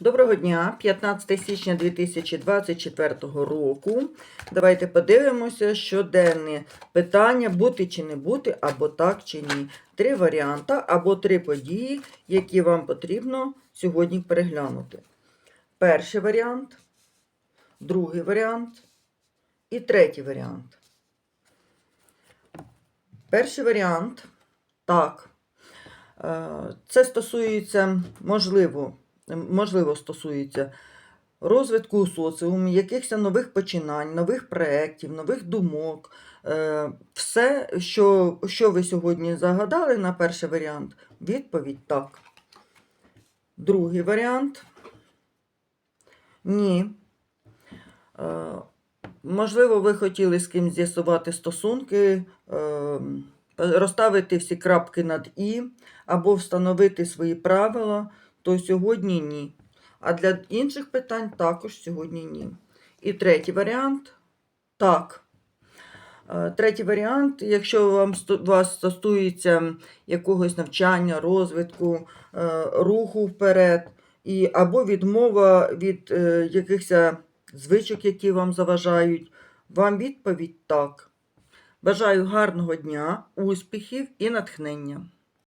Доброго дня, 15 січня 2024 року. Давайте подивимося щоденне питання бути чи не бути, або так чи ні. Три варіанти або три події, які вам потрібно сьогодні переглянути. Перший варіант, другий варіант і третій варіант. Перший варіант так. Е, Це стосується, можливо, можливо, стосується розвитку у соціумі, якихось нових починань, нових проєктів, нових думок. Е, Все, що, що ви сьогодні загадали на перший варіант, відповідь так. Другий варіант ні. Е, Можливо, ви хотіли з ким з'ясувати стосунки, е, розставити всі крапки над І або встановити свої правила, то сьогодні ні. А для інших питань також сьогодні ні. І третій варіант так. Е, Третій варіант, якщо вам вас стосується якогось навчання, розвитку, е, руху вперед, і, або відмова від е, якихось звичок, які вам заважають, вам відповідь так. Бажаю гарного дня, успіхів і натхнення.